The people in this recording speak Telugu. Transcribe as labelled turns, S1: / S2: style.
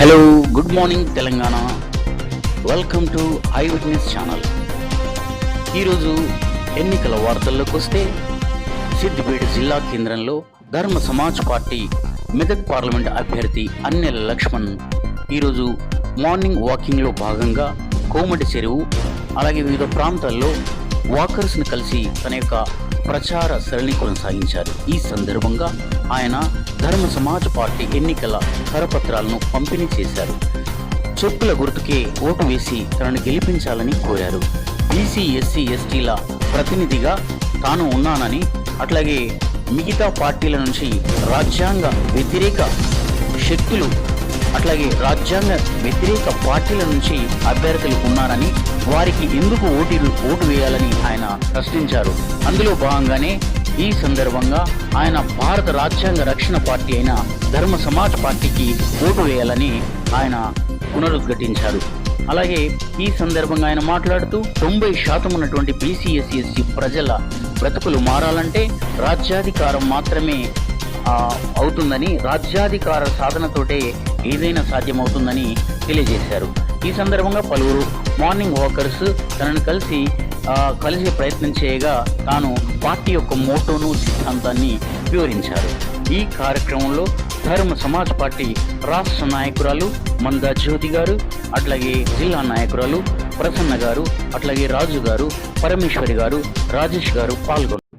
S1: Hello good morning Telangana welcome to eye witness channel ఈరోజు ఎన్నికల వార్తల్లోకి వస్తే సిద్దిపేట జిల్లా కేంద్రంలో ధర్మ సమాజ్ పార్టీ మెదక్ పార్లమెంట్ అభ్యర్థి అన్నెల లక్ష్మణ్ ఈరోజు మార్నింగ్ వాకింగ్లో భాగంగా కోమటి చెరువు అలాగే వివిధ ప్రాంతాల్లో వాకర్స్ని కలిసి తన యొక్క ప్రచార సరళి కొనసాగించారు. ఈ సందర్భంగా ఆయన ధర్మ సమాజ్ పార్టీ ఎన్నికల కరపత్రాలను పంపిణీ చేశారు. చెప్పుల గుర్తుకే ఓటు వేసి తనను గెలిపించాలని కోరారు. బీసీ ఎస్సీ ఎస్టీల ప్రతినిధిగా తాను ఉన్నానని అట్లాగే మిగతా పార్టీల నుంచి రాజ్యాంగ వ్యతిరేక శక్తులు అట్లాగే రాజ్యాంగ వ్యతిరేక పార్టీల నుంచి అభ్యర్థులు ఉన్నారని వారికి ఎందుకు ఓటీలు ఓటు వేయాలని ఆయన ప్రశ్నించారు. అందులో భాగంగానే ఈ సందర్భంగా ఆయన భారత రాజ్యాంగ రక్షణ పార్టీ అయిన ధర్మ సమాజ్ పార్టీకి ఓటు వేయాలని ఆయన పునరుద్ఘాటించారు. అలాగే ఈ సందర్భంగా ఆయన మాట్లాడుతూ తొంభై శాతం ఉన్నటువంటి బీసీఎస్సీ ప్రజల బ్రతుకులు మారాలంటే రాజ్యాధికారం మాత్రమే అవుతుందని రాజ్యాధికార సాధనతోటే ఏదైనా సాధ్యమవుతుందని తెలియజేశారు. ఈ సందర్భంగా పలువురు మార్నింగ్ వాకర్స్ తనను కలిసి కలిసి కలిసే ప్రయత్నం చేయగా తాను పార్టీ యొక్క మోటోను సిద్ధాంతాన్ని వివరించారు. ఈ కార్యక్రమంలో ధర్మ సమాజ్ పార్టీ రాష్ట్ర నాయకురాలు మందా జ్యోతి గారు అట్లాగే జిల్లా నాయకురాలు ప్రసన్న గారు అట్లాగే రాజు గారు పరమేశ్వరి గారు రాజేష్ గారు పాల్గొన్నారు.